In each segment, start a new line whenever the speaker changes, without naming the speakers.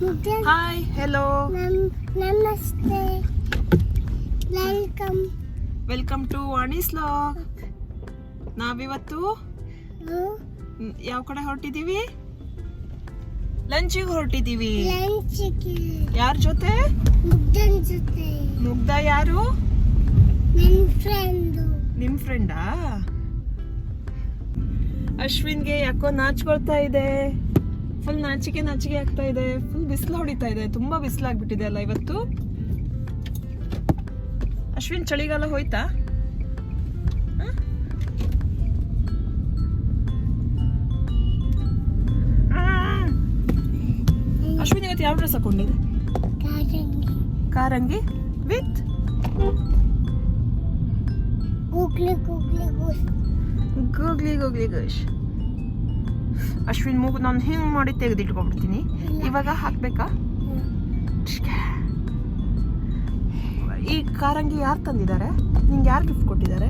Hi hello
ನಮ್ ನಮಸ್ತೆ. Welcome
welcome to Vani's log ನಾವಿವತ್ತು ಯಾವ ಕಡೆ ಹೊರಟಿದೀವಿ ಲಂಚಿಗೆ ಹೊರಟಿದೀವಿ
ಲಂಚ್ಗೆ
ಯಾರ ಜೊತೆ?
ಜೊತೆ.
ಮುಗ್ಧ ಯಾರು?
ನಿಮ್ಮ ಫ್ರೆಂಡು
ನಿಮ್ ಫ್ರೆಂಡಾ ಅಶ್ವಿನ್ಗೆ ಯಾಕೋ ನಾಚ್ಕೊಳ್ತಾ ಇದೆ. ಫುಲ್ ನಾಚಿಕೆ ನಾಚಿಕೆ ಆಗ್ತಾ ಇದೆ. ಫುಲ್ ಬಿಸಿಲು ಹೊಡಿತಾ ಇದೆ. ತುಂಬಾ ಬಿಸಿಲಾಗ್ಬಿಟ್ಟಿದೆ ಅಲ್ಲ ಇವತ್ತು? ಅಶ್ವಿನ್ ಚಳಿಗಾಲ ಹೋಯ್ತಾ? ಹ? ಆ. ಅಶ್ವಿನ್ ಇವತ್ತು ಯಾವ ಡ್ರೆಸ್ ಹಾಕೊಂಡಿದೆ
ಕಾರಂಗಿ.
ಕಾರಂಗಿ? ವಿತ್
ಗೂಗ್ಲಿ ಗೂಗ್ಲಿ ಗೂಸ್
ಗೂಗ್ಲಿ ಗೂಗ್ಲಿ ಗಶ್ ಅಶ್ವಿನ್ ಮೂಗು ನಾನು ಹಿಂಗೆ ಮಾಡಿ ತೆಗೆದಿಟ್ಕೊಂಡ್ಬಿಡ್ತೀನಿ? ಇವಾಗ ಹಾಕ್ಬೇಕಾ? ಈ ಕಾರಂಗಿ ಯಾರು ತಂದಿದ್ದಾರೆ? ನಿಂಗೆ ಯಾರು ಗಿಫ್ಟ್ ಕೊಟ್ಟಿದ್ದಾರೆ?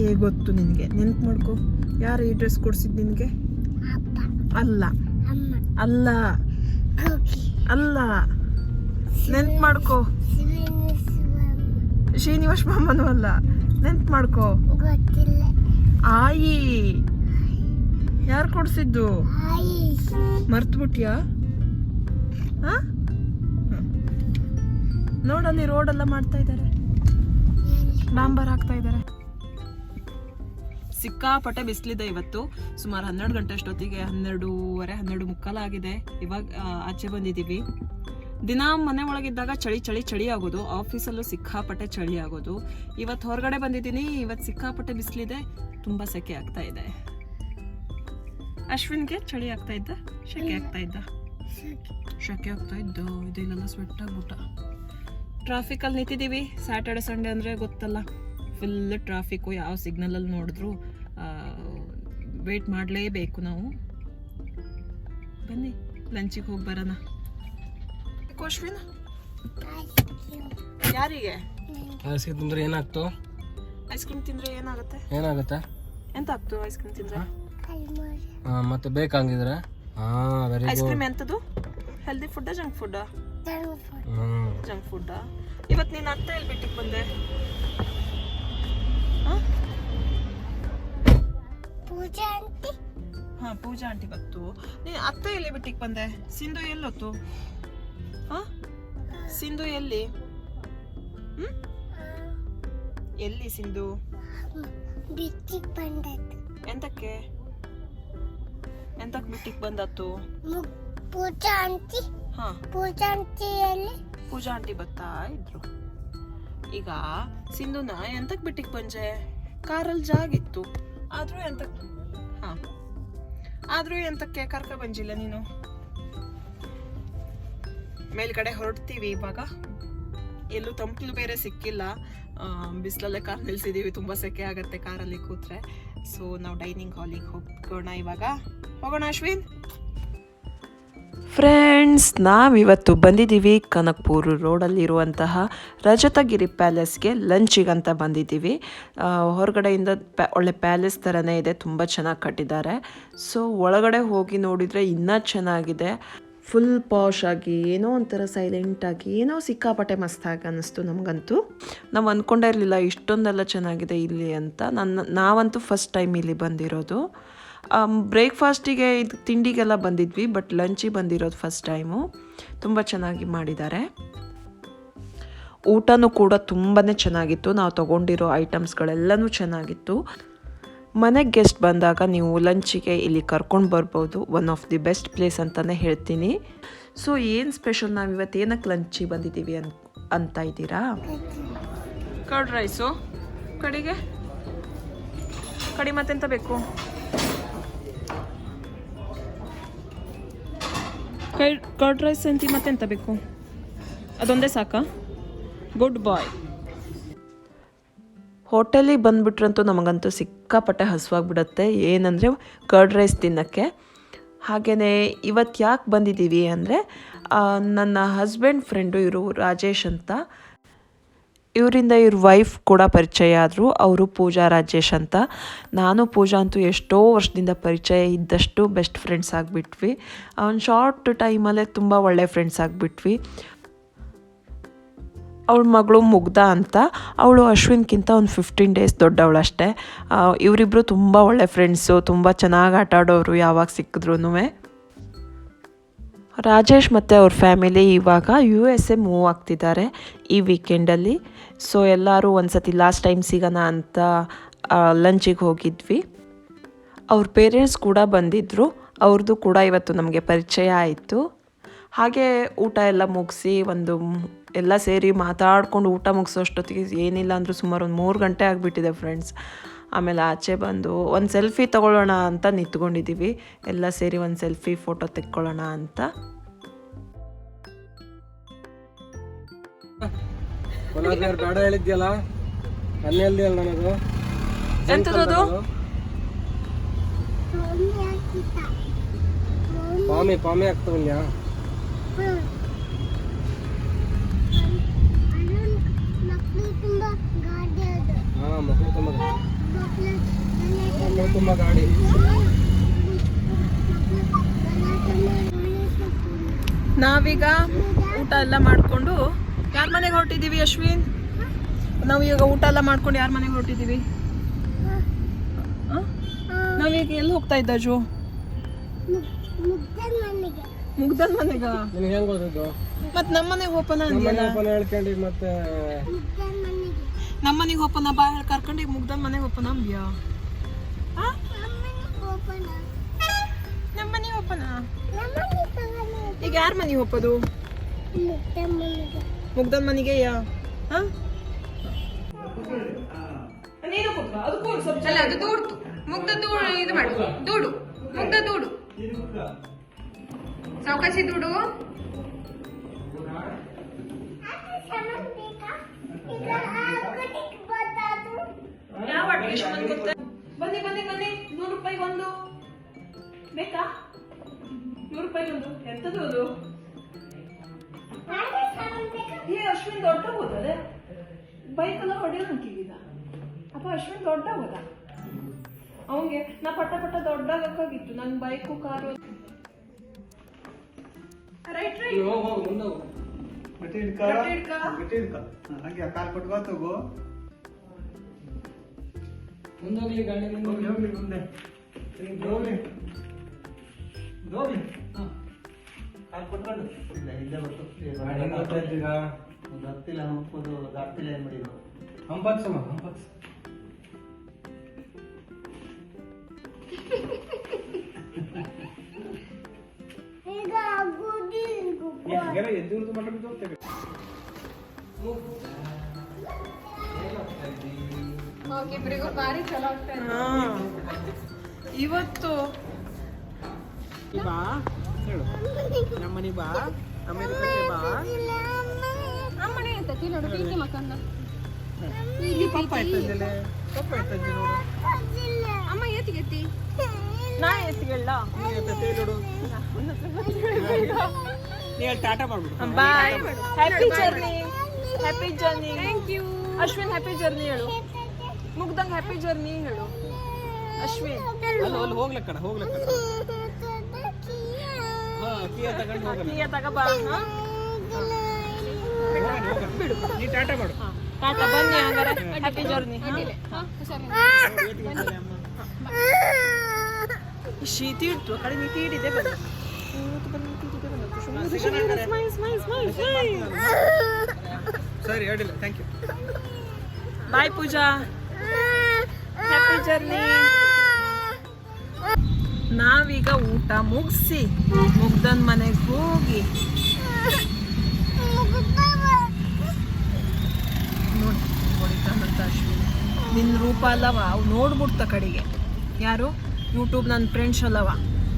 ಏ ಗೊತ್ತು ನಿನಗೆ. ನೆನ್ಪು ಮಾಡ್ಕೊ. ಯಾರು ಈ ಡ್ರೆಸ್ ಕೊಡ್ಸಿದ್ ನಿನಗೆ? ಅಲ್ಲ. ಅಲ್ಲ. ಅಲ್ಲ. ನೆನ್ಪು ಮಾಡ್ಕೊ. ಶ್ರೀನಿವಾಸ್ ಮಾಮನು ಅಲ್ಲ. ನೆನ್ಪು ಮಾಡ್ಕೋ. ಆಯಿ. ಯಾರು ಕೊಡ್ಸಿದ್ದು? ಮರ್ತ್ಬಿಟ್ಯಾ ನೋಡಲ್ಲಿ ರೋಡ್ ಎಲ್ಲ ಮಾಡ್ತಾ ಇದ್ದಾರೆ ಡಾಂಬರ್ ಹಾಕ್ತಾ ಇದ್ದಾರೆ ಸಿಕ್ಕಾಪಟ್ಟೆ ಬಿಸಿಲಿದೆ ಇವತ್ತು. ಸುಮಾರು ಹನ್ನೆರಡು ಗಂಟೆ ಅಷ್ಟೊತ್ತಿಗೆ ಹನ್ನೆರಡೂವರೆ, ಹನ್ನೆರಡು ಮುಕ್ಕಾಲ ಆಗಿದೆ. ಇವಾಗ ಆಚೆ ಬಂದಿದ್ದೀವಿ. ದಿನ ಮನೆ ಒಳಗಿದ್ದಾಗ ಚಳಿ ಚಳಿ ಚಳಿ ಆಗೋದು. ಆಫೀಸಲ್ಲೂ ಸಿಕ್ಕಾಪಟ್ಟೆ ಚಳಿ ಆಗೋದು. ಇವತ್ತು ಹೊರಗಡೆ ಬಂದಿದ್ದೀನಿ. ಇವತ್ತು ಸಿಕ್ಕಾಪಟ್ಟೆ ಬಿಸಿಲಿದೆ. ತುಂಬ ಸೆಕೆ ಆಗ್ತಾ ಇದೆ. ಅಶ್ವಿನ್ಗೆ ಚಳಿ ಆಗ್ತಾ ಇದ್ದ? ಶೆಕೆ ಆಗ್ತಾ ಇದ್ದ? ಶೆಕೆ. ಆಗ್ತಾ ಇದ್ದು? ಇದೆಲ್ಲ ಸ್ವೆಟ್ ಆಗ್ಬಿಟ್ಟ ಟ್ರಾಫಿಕಲ್ಲಿ ನಿಂತಿದ್ದೀವಿ. ಸ್ಯಾಟರ್ಡೆ ಸಂಡೇ ಅಂದರೆ ಗೊತ್ತಲ್ಲ. ಫುಲ್ ಟ್ರಾಫಿಕ್ಕು ಯಾವ ಸಿಗ್ನಲಲ್ಲಿ ನೋಡಿದ್ರು ವೇಟ್ ಮಾಡಲೇಬೇಕು ನಾವು. ಬನ್ನಿ ಲಂಚಿಗೆ ಹೋಗಿ ಬರೋಣ. ಅಶ್ವಿನ್? ಯಾರಿಗೆ?
ಐಸ್ ಕ್ರೀಮ್ ತಿಂದ್ರೆ ಏನಾಗ್ತು?
ಐಸ್ ಕ್ರೀಮ್ ತಿಂದರೆ ಏನಾಗುತ್ತೆ?
ಏನಾಗುತ್ತೆ?
ಎಂತ ಆಗ್ತು ಐಸ್ ಕ್ರೀಮ್ ತಿಂದರೆ?
ಹಾ, ಮತ್ತೆ ಬೇಕಂಗಿದ್ರೆ? ಹಾ ವೆರಿ
ಐಸ್
ಗುಡ್
ಕ್ರೀಮ್ ಎಂತದು? ಹೆಲ್ದಿ ಫುಡ್ಡಾ ಜಂಕ್ ಫುಡ್ಡಾ ಜಂಕ್ ಫುಡ್ಡಾ ಇವತ್ತು ನೀನು ಅತ್ತೆ ಎಲ್ಲಿ ಬಿಟ್ಟಿಗೆ ಬಂದೆ? ಹಾಂ?
ಪೂಜಾ ಆಂಟಿ.
ಹಾ ಪೂಜಾ ಆಂಟಿ ಬತ್ತು ನೀನು ಅತ್ತೆ ಎಲ್ಲಿ ಬಿಟ್ಟಿಗೆ ಬಂದೆ? ಸಿಂಧು ಎಲ್ಲೊತ್ತು? ಹಾ? ಸಿಂಧು ಎಲ್ಲಿ? ಹ್ಮ್? ಎಲ್ಲಿ ಸಿಂಧು?
ಬಿಟ್ಟಿಗೆ ಬಂದದ್ದು.
ಎಂತಕ್ಕೆ? ಎಂತಕ್ಕೆ ಬಿಟ್ಟಿಗೆ ಬಂದತ್ತು
ಪೂಜಾ ಆಂಟಿ
ಹಾ.
ಪೂಜಾ ಆಂಟಿಯಲ್ಲಿ
ಪೂಜಾ ಆಂಟಿ ಬರ್ತಾ ಇದ್ರು. ಈಗ ಸಿಂಧುನ ಎಂತಕ್ ಬಿಟ್ಟಿಗೆ ಬಂಜೆ ಕಾರಲ್ಲಿ ಜಾಗಿತ್ತು ಆದ್ರೂ ಎಂತಕ್ ಹಾ. ಆದ್ರೂ ಎಂತಕ್ಕೆ ಕರ್ಕ ಬಂಜಿಲ್ಲ ನೀನು? ಮೇಲ್ಗಡೆ ಹೊರಡ್ತೀವಿ ಇವಾಗ. ಎಲ್ಲೂ ತಂಪಲು ಬೇರೆ ಸಿಕ್ಕಿಲ್ಲ. ಬಿಸಿಲಲ್ಲೇ ಕಾರ್ ನಿಲ್ಸಿದೀವಿ ತುಂಬಾ ಸೆಕೆ ಆಗತ್ತೆ ಕಾರಲ್ಲಿ ಕೂತ್ರೆ. ಸೊ ನಾವು ಡೈನಿಂಗ್ ಹಾಲಿಗೆ ಹೋಗೋಣ ಇವಾಗ. ಹೋಗೋಣ, ಅಶ್ವಿನ್. ಫ್ರೆಂಡ್ಸ್ ನಾವಿವತ್ತು ಬಂದಿದ್ದೀವಿ ಕನಕ್ಪುರ್ ರೋಡಲ್ಲಿರುವಂತಹ ರಜತಗಿರಿ ಪ್ಯಾಲೇಸ್ಗೆ ಲಂಚಿಗಂತ ಬಂದಿದ್ದೀವಿ. ಹೊರಗಡೆಯಿಂದ ಪ್ಯಾ ಒಳ್ಳೆ ಪ್ಯಾಲೇಸ್ ಥರನೇ ಇದೆ, ತುಂಬ ಚೆನ್ನಾಗಿ ಕಟ್ಟಿದ್ದಾರೆ. ಸೊ ಒಳಗಡೆ ಹೋಗಿ ನೋಡಿದರೆ ಇನ್ನೂ ಚೆನ್ನಾಗಿದೆ. ಫುಲ್ ಪಾಶ್ ಆಗಿ, ಏನೋ ಒಂಥರ ಸೈಲೆಂಟಾಗಿ ಏನೋ ಸಿಕ್ಕಾಪಟ್ಟೆ ಮಸ್ತಾಗಿ ಅನ್ನಿಸ್ತು ನಮಗಂತೂ. ನಾವು ಅಂದ್ಕೊಂಡೇ ಇರಲಿಲ್ಲ, ಇಷ್ಟೊಂದೆಲ್ಲ ಚೆನ್ನಾಗಿದೆ ಇಲ್ಲಿ ಅಂತ. ನನ್ನ ನಾವಂತೂ ಫಸ್ಟ್ ಟೈಮ್ ಇಲ್ಲಿ ಬಂದಿರೋದು. ಬ್ರೇಕ್ಫಾಸ್ಟಿಗೆ ಇದು ತಿಂಡಿಗೆಲ್ಲ ಬಂದಿದ್ವಿ ಬಟ್ ಲಂಚಿಗೆ ಬಂದಿರೋದು ಫಸ್ಟ್ ಟೈಮು ತುಂಬ ಚೆನ್ನಾಗಿ ಮಾಡಿದ್ದಾರೆ. ಊಟನೂ ಕೂಡ ತುಂಬಾ ಚೆನ್ನಾಗಿತ್ತು. ನಾವು ತೊಗೊಂಡಿರೋ ಐಟಮ್ಸ್ಗಳೆಲ್ಲನೂ ಚೆನ್ನಾಗಿತ್ತು. ಮನೆಗೆ ಗೆಸ್ಟ್ ಬಂದಾಗ ನೀವು ಲಂಚಿಗೆ ಇಲ್ಲಿ ಕರ್ಕೊಂಡು ಬರ್ಬೋದು. One of the best place ಅಂತಲೇ ಹೇಳ್ತೀನಿ. ಸೊ ಏನು ಸ್ಪೆಷಲ್ ನಾವು ಇವತ್ತು ಏನಕ್ಕೆ ಲಂಚಿಗೆ ಬಂದಿದ್ದೀವಿ ಅನ್, ಅಂತ ಇದ್ದೀರಾ? Curd rice. ಕಡೆಗೆ? ಕಡಿ ಮತ್ತೆಂತ ಬೇಕು? ಕರ್ಡ್ ರೈಸ್ ಅಂತ ಮತ್ತೆಂತ ಬೇಕು? ಅದೊಂದೇ ಸಾಕಾ? ಗುಡ್ ಬಾಯ್ ಹೋಟೆಲಿಗೆ ಬಂದುಬಿಟ್ರಂತೂ ನಮಗಂತೂ ಸಿಕ್ಕಾಪಟ್ಟೆ ಹಸುವಾಗ್ಬಿಡುತ್ತೆ. ಏನಂದರೆ ಕರ್ಡ್ ರೈಸ್ ತಿನ್ನೋಕ್ಕೆ. ಹಾಗೆಯೇ ಇವತ್ತು ಯಾಕೆ ಬಂದಿದ್ದೀವಿ ಅಂದರೆ ನನ್ನ ಹಸ್ಬೆಂಡ್ ಫ್ರೆಂಡು ಇವರು ರಾಜೇಶ್ ಅಂತ. ಇವರಿಂದ ಇವ್ರ ವೈಫ್ ಕೂಡ ಪರಿಚಯ ಆದರು, ಅವರು ಪೂಜಾ ರಾಜೇಶ್ ಅಂತ. ನಾನು ಪೂಜಾ ಅಂತೂ ಎಷ್ಟೋ ವರ್ಷದಿಂದ ಪರಿಚಯ ಇದ್ದಷ್ಟು ಬೆಸ್ಟ್ ಫ್ರೆಂಡ್ಸ್ ಆಗಿಬಿಟ್ವಿ. ಒಂದು ಶಾರ್ಟ್ ಟೈಮಲ್ಲೇ ತುಂಬ ಒಳ್ಳೆ ಫ್ರೆಂಡ್ಸ್ ಆಗಿಬಿಟ್ವಿ. ಅವಳ ಮಗಳು ಮುಗ್ಧ ಅಂತ, ಅವಳು ಅಶ್ವಿನ್ಗಿಂತ ಒಂದು ಫಿಫ್ಟೀನ್ ಡೇಸ್ ದೊಡ್ಡವಳಷ್ಟೇ. ಇವರಿಬ್ಬರು ತುಂಬ ಒಳ್ಳೆ ಫ್ರೆಂಡ್ಸು ತುಂಬ ಚೆನ್ನಾಗಿ ಆಟ ಆಡೋರು ಯಾವಾಗ ಸಿಕ್ಕಿದ್ರೂ ರಾಜೇಶ್ ಮತ್ತು ಅವ್ರ ಫ್ಯಾಮಿಲಿ ಇವಾಗ ಯು ಎಸ್ ಎ ಮೂವ್ ಆಗ್ತಿದ್ದಾರೆ ಈ ವೀಕೆಂಡಲ್ಲಿ ಸೊ ಎಲ್ಲರೂ ಒಂದು ಸತಿ ಲಾಸ್ಟ್ ಟೈಮ್ ಸಿಗೋಣ ಅಂತ ಲಂಚಿಗೆ ಹೋಗಿದ್ವಿ. ಅವ್ರ ಪೇರೆಂಟ್ಸ್ ಕೂಡ ಬಂದಿದ್ದರು ಅವ್ರದ್ದು ಕೂಡ ಇವತ್ತು ನಮಗೆ ಪರಿಚಯ ಆಯಿತು. ಹಾಗೆ ಊಟ ಎಲ್ಲ ಮುಗಿಸಿ ಒಂದು ಎಲ್ಲ ಸೇರಿ ಮಾತಾಡ್ಕೊಂಡು ಊಟ ಮುಗಿಸೋಷ್ಟೊತ್ತಿಗೆ ಏನಿಲ್ಲ ಅಂದರೂ ಸುಮಾರು ಒಂದು ಮೂರು ಗಂಟೆ ಆಗಿಬಿಟ್ಟಿದೆ ಫ್ರೆಂಡ್ಸ್ ಆಮೇಲೆ ಆಚೆ ಬಂದು ಒಂದು ಸೆಲ್ಫಿ ತಗೊಳ್ಳೋಣ ಅಂತ ನಿಂತ್ಕೊಂಡಿದ್ದೀವಿ. ಎಲ್ಲ ಸೇರಿ ಒಂದು ಸೆಲ್ಫಿ ಫೋಟೋ ತೆಕ್ಕೊಳ್ಳೋಣ ಅಂತ.
ಬೇಡ ಹೇಳಿದ್ಯಲ್ಲ? ಅಲ್ಲ
ಮಮ್ಮಿ
ಪಾಮಿ ಪಾಮಿ ಆಗ್ತವಲ್ಯಾ
ಹ್ಮ್. ಅರುಣ್ ಮಕ್ಳು ತುಂಬಾ ಗಾಡಿ ಅದು
ಹಾ ಮಕ್ಕಳು ತುಂಬ
ಮಕ್ಳು
ತುಂಬ ಗಾಡಿ.
ನಾವೀಗ ಊಟ ಎಲ್ಲ ಮಾಡಿಕೊಂಡು ಯಾರ ಮನೆಗೆ ಹೊರಟಿದ್ದೀವಿ ಅಶ್ವಿನ್? ನಾವು ಈಗ ಊಟ ಎಲ್ಲ ಮಾಡ್ಕೊಂಡು ಯಾರ ಮನೆಗೆ ಹೊರಟಿದ್ದೀವಿ? ನಾವೀಗ ಎಲ್ಲಿ ಹೋಗ್ತಾ ಇದ್ದ ಜೋ
ಮುಗ್ದನ್ ಮನೆಗೆ?
ಮತ್ತೆ
ಮತ್ ನಮ್ಮ ಮನೆಗೆ ಓಪನ್
ನಮ್ಮ ಹೇಳ್ಕೊಂಡು ಮತ್ತೆ
ನಮ್ಮ ಮನೆಗೆ ಓಪನ್ ಬಾ ಹೇಳಿ ಕರ್ಕೊಂಡು ಈಗ ಮನೆಗೆ ಓಪನ್ ಅಂದ್ಯಾ? ನಮ್ಮ
ನಮ್ಮನೆ ತಗೊಂಡು
ಈಗ ಯಾರ ಮನೆಗೆ. ಒಪ್ಪದು
ಮುಗ್ದನ್ ಮನೆಗೆ
ಅಲ್ಲ ಅದು ದೂಡ್ತು ಮುಗ್ಧ ದೂಡು ಇದು ಮಾಡು. ದೂಡು. ಮುಗ್ದ ದೂಡು. ಸಾವಕಾಶಿ ದೂಡು.
ಬನ್ನಿ ಬನ್ನಿ ಬನ್ನಿ. ನೂರು ರೂಪಾಯಿ ಒಂದು. ಬೇಕಾ? ನೂರು ರೂಪಾಯಿ ಒಂದು ಎಂತದು ಅದು? ಏ ಅಶ್ವಿನ್ ದೊಡ್ಡ ಹೋದರೆ ಬೈಕ್ ಎಲ್ಲ ಹೊಡೆಯೋ ಅಂತಿದ್ದ ಅಪ್ಪ ಅಶ್ವಿನ್ ದೊಡ್ಡ ಹೋದ ಅವಂಗೆ ನಾ ಪಟ್ಟ ಪಟ್ಟ ದೊಡ್ಡ ಲೆಕ್ಕಾಗಿತ್ತು ನನ್ನ ಬೈಕು ಕಾರು. ರೈಟ್ ರೈಟ್
ಹೋಗಿ ಹೋಗಿ ಮುಂದೆ ಹೋಗು.
ಗಟ್ಟಿ ಹಿಡ್ಕ.
ಗಟ್ಟಿ ಹಿಡ್ಕ.
ಗಟ್ಟಿ ಹಿಡ್ಕ. ಹಂಗೆ ಕಾಲ್ ಕೊಟ್ಕೋ ತಗೋ.
ಮುಂದೆ ಹೋಗ್ಲಿ ಗಾಡಿ ಮುಂದೆ
ಹೋಗ್ಲಿ ಹೋಗ್ಲಿ ಮುಂದೆ. ಹೋಗ್ಲಿ. ಹೋಗ್ಲಿ ಹಾ. ಕಾಲ್ ಕೊಟ್ಕೊಂಡು. ಇಲ್ಲ ಇಲ್ಲೇ ಬರ್ತು ಮುಪ್ಪದು ಹತ್ತಿಲ್ಲ ಮಾಡಿದ್ರು? ಹೋಗ್ತೇವೆ.
ಇಬ್ಬರಿಗೂ ಹೇಳು. ಆಗ್ತಾ ಬಾ.
ಹಾ ಬಾ.
ಅಮ್ಮನೇ ಇರ್ತೈತಿ ನೋಡು ಪ್ರೀತಿ ಮಕ್ಕಂದ ಪ್ರೀತಿ ಪ್ರೀತಿ ಅಮ್ಮ ಏತಿಗೆತ್ತಿ
ನಾ ಎತ್ಕೊಳ್ಳ bye happy journey happy journey
thank you
Ashwin happy journey ಹೇಳು. ಮುಗ್ದಂಗ್ ಹ್ಯಾಪಿ ಜರ್ನಿ ಹೇಳು. ಅಶ್ವಿನ್.
ಅಲ್ಲಿ ಹೋಗ್ಲಕ್ಕಡ ಹೋಗ್ಲಕ್ಕಡ ಹಾ ಕೀಯ
ತಗಬಾ?
ನೀ ಟಾಟಾ ಮಾಡು.
ಟಾಟಾ ಬನ್ನಿ ಹಂಗಾರೆ. Happy journey. ಶೀತಿ ಇಟ್ಟು ಆ ಕಡೆ ನೀತಿ ಬನ್ನಿ.
ಸರಿ ಅಡ್ಡಿಲ್ಲ thank you
bye Pooja. Happy journey. ನಾವೀಗ ಊಟ ಮುಗಿಸಿ, ಮುಗ್ದನ್ ಮನೆಗೆ ಹೋಗಿ. ನೋಡಿ ನಿನ್ನ ರೂಪ ಅಲ್ಲವ? ಅವು ನೋಡ್ಬಿಡ್ತ ಕಡೆಗೆ. ಯಾರು? ಯೂಟ್ಯೂಬ್ ನನ್ನ ಫ್ರೆಂಡ್ಸ್ ಅಲ್ಲವ?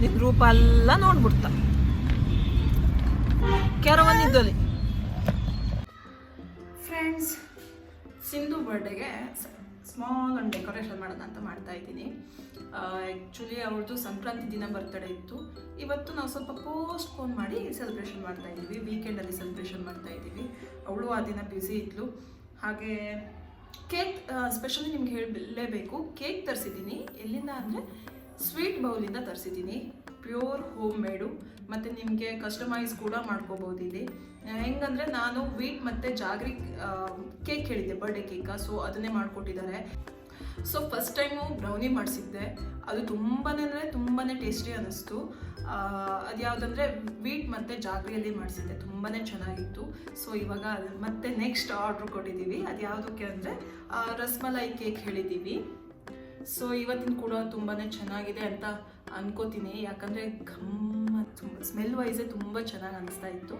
ನಿನ್ನ ರೂಪ ಎಲ್ಲ ನೋಡ್ಬಿಡ್ತ. ಕೆರವನ್ನಿದ್ದಲ್ಲಿ ಫ್ರೆಂಡ್ಸ್ ಸಿಂಧು ಬರ್ಡೇಗೆ ಸ್ಮಾಲ್ ಒಂದು ಡೆಕೋರೇಷನ್ ಮಾಡೋಣ ಅಂತ ಮಾಡ್ತಾ ಇದ್ದೀನಿ. ಆ್ಯಕ್ಚುಲಿ ಅವ್ರದ್ದು ಸಂಕ್ರಾಂತಿ ದಿನ ಬರ್ತಡೇ ಇತ್ತು. ಇವತ್ತು ನಾವು ಸ್ವಲ್ಪ ಪೋಸ್ಟ್ ಫೋನ್ ಮಾಡಿ ಸೆಲೆಬ್ರೇಷನ್ ಮಾಡ್ತಾ ಇದ್ದೀವಿ. ವೀಕೆಂಡಲ್ಲಿ ಸೆಲೆಬ್ರೇಷನ್ ಮಾಡ್ತಾ ಇದ್ದೀವಿ. ಅವಳು ಆ ದಿನ ಬ್ಯುಸಿ ಇದ್ಲು. ಹಾಗೆ ಕೇಕ್ ಸ್ಪೆಷಲಿ ನಿಮ್ಗೆ ಹೇಳಲೇಬೇಕು. ಕೇಕ್ ತರಿಸಿದ್ದೀನಿ. ಎಲ್ಲಿಂದ ಅಂದರೆ ಸ್ವೀಟ್ ಬೌಲಿಂದ ತರಿಸಿದ್ದೀನಿ. ಪ್ಯೂರ್ ಹೋಮ್ ಮೇಡು ಮತ್ತು ನಿಮಗೆ ಕಸ್ಟಮೈಸ್ ಕೂಡ ಮಾಡ್ಕೋಬೋದು ಇಲ್ಲಿ. ಹೆಂಗಂದರೆ ನಾನು ವೀಟ್ ಮತ್ತು ಜಾಗ್ರಿ ಕೇಕ್ ಹೇಳಿದ್ದೆ ಬರ್ಡೇ ಕೇಕ ಸೊ ಅದನ್ನೇ ಮಾಡಿಕೊಟ್ಟಿದ್ದಾರೆ. ಸೊ ಫಸ್ಟ್ ಟೈಮು ಬ್ರೌನಿ ಮಾಡಿಸಿದ್ದೆ. ಅದು ತುಂಬಾ ಅಂದರೆ ತುಂಬಾ ಟೇಸ್ಟಿ ಅನ್ನಿಸ್ತು. ಅದು ಯಾವುದಂದ್ರೆ ವೀಟ್ ಮತ್ತು ಜಾಗ್ರಿಯಲ್ಲಿ ಮಾಡಿಸಿದ್ದೆ. ತುಂಬಾ ಚೆನ್ನಾಗಿತ್ತು. ಸೊ ಇವಾಗ ಮತ್ತೆ ನೆಕ್ಸ್ಟ್ ಆರ್ಡ್ರ್ ಕೊಟ್ಟಿದ್ದೀವಿ ಅದು ಯಾವುದಕ್ಕೆ ಅಂದರೆ ರಸ್ಮಲೈ ಕೇಕ್ ಹೇಳಿದ್ದೀವಿ ಸೊ ಇವತ್ತಿನ ಕೂಡ ತುಂಬಾ ಚೆನ್ನಾಗಿದೆ ಅಂತ ಅನ್ಕೋತೀನಿ. ಯಾಕಂದರೆ ಘಮ್ಮ ತುಂಬ ಸ್ಮೆಲ್ ವೈಸೇ ತುಂಬ ಚೆನ್ನಾಗಿ ಅನಿಸ್ತಾ ಇತ್ತು.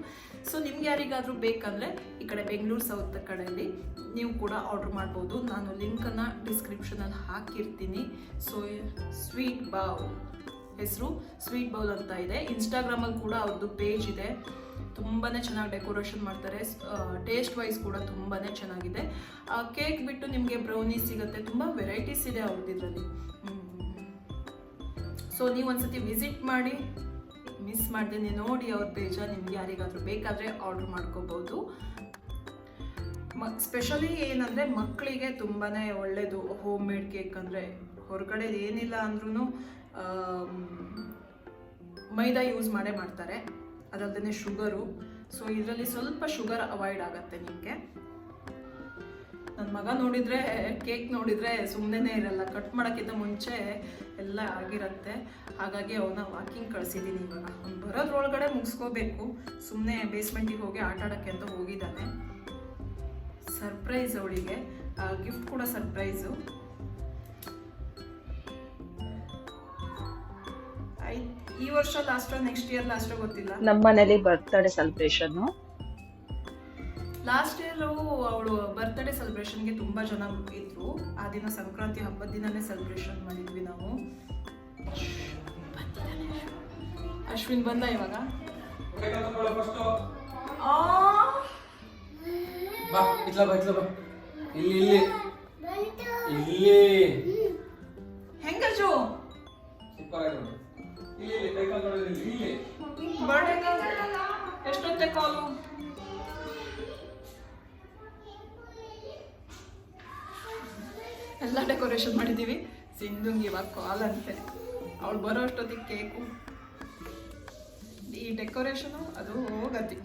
ಸೊ ನಿಮ್ಗೆ ಯಾರಿಗಾದರೂ ಬೇಕಂದರೆ ಈ ಕಡೆ ಬೆಂಗಳೂರು ಸೌತ್ ಕಡೆಯಲ್ಲಿ ನೀವು ಕೂಡ ಆರ್ಡ್ರ್ ಮಾಡ್ಬೋದು. ನಾನು ಲಿಂಕನ್ನು ಡಿಸ್ಕ್ರಿಪ್ಷನಲ್ಲಿ ಹಾಕಿರ್ತೀನಿ. ಸೊ ಸ್ವೀಟ್ ಬೌಲ್ ಹೆಸರು ಸ್ವೀಟ್ ಬೌಲ್ ಅಂತ ಇದೆ. ಇನ್ಸ್ಟಾಗ್ರಾಮಲ್ಲಿ ಕೂಡ ಅವ್ರದ್ದು ಪೇಜ್ ಇದೆ. ತುಂಬಾ ಚೆನ್ನಾಗಿ ಡೆಕೋರೇಷನ್ ಮಾಡ್ತಾರೆ. ಟೇಸ್ಟ್ ವೈಸ್ ಕೂಡ ತುಂಬಾ ಚೆನ್ನಾಗಿದೆ. ಕೇಕ್ ಬಿಟ್ಟು ನಿಮಗೆ ಬ್ರೌನಿ ಸಿಗುತ್ತೆ. ತುಂಬ ವೆರೈಟೀಸ್ ಇದೆ ಅವ್ರದ್ದು ಇದರಲ್ಲಿ ಸೊ ನೀವು ಒಂದ್ಸತಿ ವಿಸಿಟ್ ಮಾಡಿ. ಮಿಸ್ ಮಾಡ್ದೇ ನೋಡಿ ಅವ್ರ ಪೇಜ ನಿಮ್ಗೆ ಯಾರಿಗಾದರೂ ಬೇಕಾದರೆ ಆರ್ಡ್ರ್ ಮಾಡ್ಕೋಬೋದು. ಮ ಸ್ಪೆಷಲಿ ಏನಂದರೆ ಮಕ್ಕಳಿಗೆ ತುಂಬಾ ಒಳ್ಳೆಯದು ಹೋಮ್ ಮೇಡ್ ಕೇಕ್ ಅಂದರೆ ಹೊರಗಡೆ ಏನಿಲ್ಲ ಅಂದ್ರೂ ಮೈದಾ ಯೂಸ್ ಮಾಡೇ ಮಾಡ್ತಾರೆ. ಅದಲ್ಲದೆ ಶುಗರು ಸೊ ಇದರಲ್ಲಿ ಸ್ವಲ್ಪ ಶುಗರ್ ಅವಾಯ್ಡ್ ಆಗುತ್ತೆ ನಿಮಗೆ. ನನ್ನ ಮಗ ನೋಡಿದರೆ, ಕೇಕ್ ನೋಡಿದರೆ ಸುಮ್ಮನೆ ಇರಲ್ಲ. ಕಟ್ ಮಾಡೋಕ್ಕಿಂತ ಮುಂಚೆ ಎಲ್ಲ ಆಗಿರುತ್ತೆ. ಹಾಗಾಗಿ ಅವನ್ನ ವಾಕಿಂಗ್ ಕಳಿಸಿದ್ದೀನಿ ಇವಾಗ. ಅವ್ನು ಬರೋದ್ರೊಳಗಡೆ ಮುಗಿಸ್ಕೋಬೇಕು. ಸುಮ್ಮನೆ ಬೇಸ್ಮೆಂಟಿಗೆ ಹೋಗಿ ಆಟ ಆಡೋಕ್ಕೆ ಅಂತ ಹೋಗಿದ್ದಾನೆ. ಸರ್ಪ್ರೈಸ್ ಅವಳಿಗೆ. ಗಿಫ್ಟ್ ಕೂಡ ಸರ್ಪ್ರೈಸು ಈ ವರ್ಷ ಲಾಸ್ಟ್ ನೆಕ್ಸ್ಟ್ ಇಯರ್ ಲಾಸ್ಟ್ ಗೊತ್ತಿಲ್ಲ.
ನಮ್ಮ ಮನೇಲಿ ಬರ್ತ್ಡೇ ಸೆಲೆಬ್ರೇಷನ್
ಲಾಸ್ಟ್ ಇಯರ್ ಅವಳು ಬರ್ತ್ಡೇ ಸೆಲೆಬ್ರೇಷನ್ಗೆ ತುಂಬ ಜನ ಇದ್ರು ಆ ದಿನ ಸಂಕ್ರಾಂತಿ ಹಬ್ಬದ ದಿನನೇ ಸೆಲೆಬ್ರೇಷನ್ ಮಾಡಿದ್ವಿ ನಾವು. ಅಶ್ವಿನ್ ಬಂದ ಇವಾಗ?
ಇಲ್ಲಿ ಇಲ್ಲಿ. ಕಾಲ್
ಅಂತೆ ಅವಳು ಬರೋ ಅಷ್ಟೊತ್ತಿಗೆ ಕೇಕು. ಈ ಡೆಕೋರೇಷನು ಅದು ಹೋಗತಿ.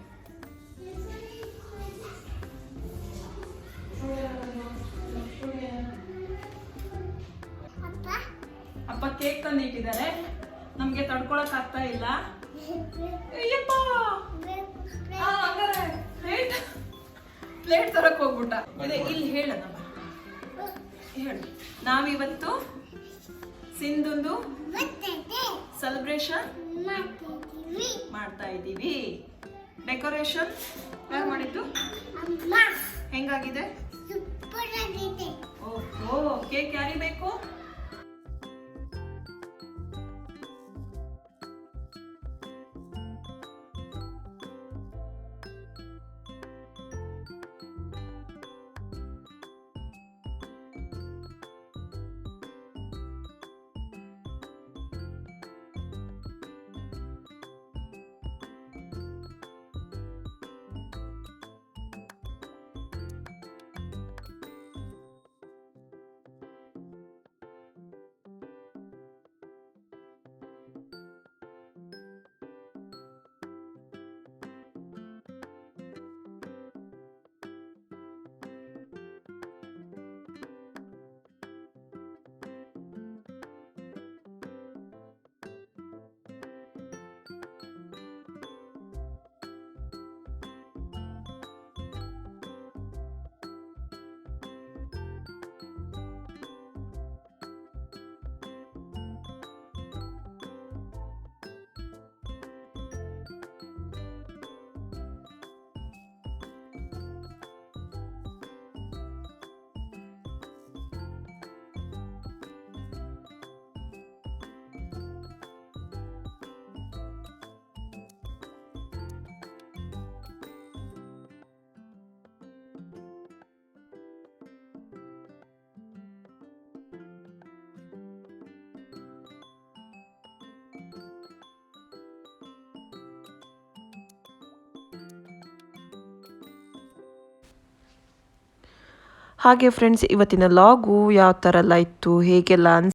ಅಪ್ಪ?
ಕೇಕ್ ತಂದು ಇಟ್ಟಿದ್ದಾರೆ. ನಮಗೆ ತಡ್ಕೊಳಕ್ ಆಗ್ತಾ ಇಲ್ಲ. ಪ್ಲೇಟ್ ಪ್ಲೇಟ್ ತರಕ್ ಹೋಗ್ಬಿಟ್ಟ. ಇದೆ ಇಲ್ಲಿ ಹೇಳ ಹೇಳು. ನಾವಿವತ್ತು ಸಿಂಧುಂದು ಸೆಲೆಬ್ರೇಷನ್ ಮಾಡ್ತಾ ಇದ್ದೀವಿ. ಡೆಕೋರೇಷನ್ ಯಾರು ಮಾಡಿದ್ದು? ಹೆಂಗಾಗಿದೆ? ಓಹೋ ಕೇಕ್ ಯಾರಿಗೆ
ಹಾಗೆ ಫ್ರೆಂಡ್ಸ್ ಇವತ್ತಿನ ಲಾಗು ಯಾವ ಥರ ಎಲ್ಲ ಇತ್ತು ಹೇಗೆಲ್ಲ ಅನ್ಸ್